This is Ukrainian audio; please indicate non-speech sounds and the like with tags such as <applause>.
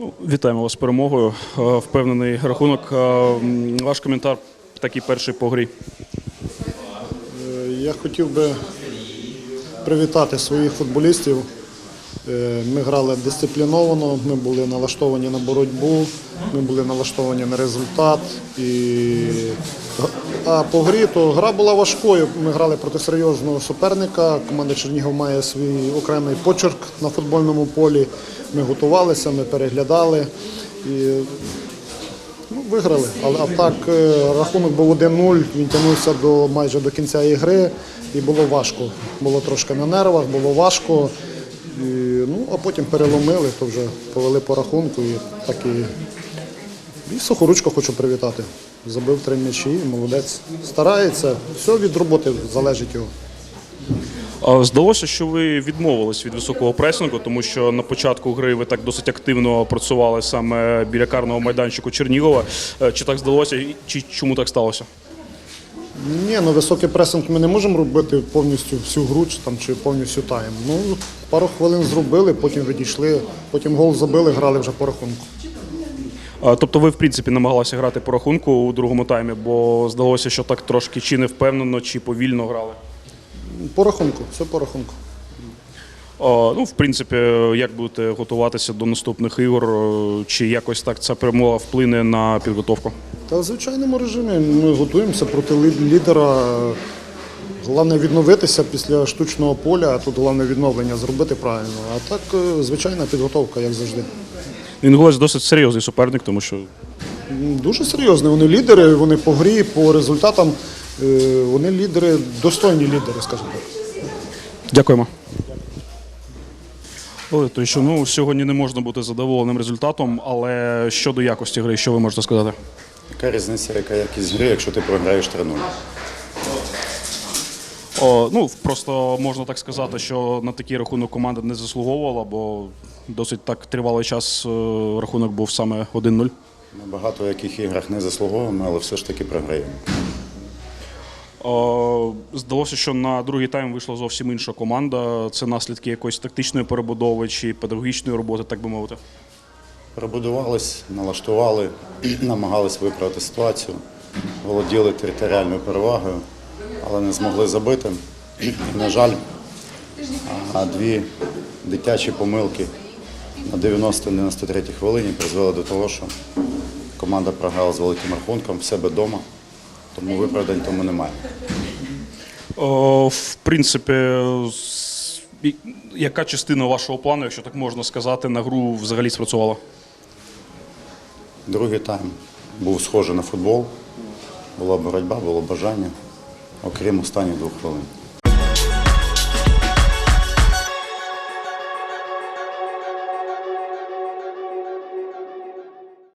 Вітаємо вас з перемогою. Е, Впевнений рахунок. Е, Ваш коментар такий перший по грі. Е, Я хотів би привітати своїх футболістів. Е, Ми грали дисципліновано, ми були налаштовані на боротьбу, ми були налаштовані на результат. І... А по грі то гра була важкою. Ми грали проти серйозного суперника. Команда Чернігів має свій окремий почерк на футбольному полі. Ми готувалися, ми переглядали. І Ну, виграли. Але а так е, рахунок був 1-0, він тягнувся до майже до кінця ігри і було важко. Було трошки на нервах, було важко. І, ну, а потім переломили, то вже повели по рахунку і так і. І Сухоручко хочу привітати. Забив три м'ячі, молодець. Старається, все від роботи залежить його. Здалося, що ви відмовились від високого пресингу, тому що на початку гри ви так досить активно працювали саме біля карного майданчику Чернігова. Е, Чи так здалося, чи чому так сталося? Ні, ну високий пресинг ми не можемо робити повністю всю гру чи, там, чи повністю тайм. Ну, пару хвилин зробили, потім відійшли, потім гол забили, грали вже по рахунку. А, Тобто ви, в принципі, намагалися грати по рахунку у другому таймі, бо здалося, що так трошки чи не впевнено, чи повільно грали. По рахунку, все по рахунку. А, Ну, в принципі, як будете готуватися до наступних ігор, чи якось так ця перемога вплине на підготовку? Та в звичайному режимі ми готуємося проти лідера. Головне відновитися після штучного поля, а тут головне відновлення зробити правильно. А так, е, звичайна підготовка, як завжди. Інгулець досить серйозний суперник, тому що Дуже серйозно. Вони лідери, вони по грі, по результатам. е, Вони лідери, достойні лідери, скажімо так. Дякуємо. Олег, то що ну сьогодні не можна бути задоволеним результатом, але щодо якості гри, що ви можете сказати? Яка різниця, яка якість гри, якщо ти програєш 3-0? О, ну просто можна так сказати, що на такий рахунок команда не заслуговувала, бо досить так тривалий час е, рахунок був саме 1-0. Ми багато в яких іграх не заслуговуємо, але все ж таки програємо. О, Здалося, що на другий тайм вийшла зовсім інша команда. Це наслідки якоїсь тактичної перебудови чи педагогічної роботи, так би мовити. Перебудувались, налаштували, <clears throat> намагались виправити ситуацію, володіли територіальною перевагою, але не змогли забити. І, на жаль, а дві дитячі помилки на 90-93 хвилині призвели до того, що команда програла з великим рахунком в себе вдома, тому виправдань тому немає. О, в принципі, яка частина вашого плану, якщо так можна сказати, на гру взагалі спрацювала? Другий тайм був схожий на футбол. Була боротьба, було бажання, окрім останніх двох хвилин.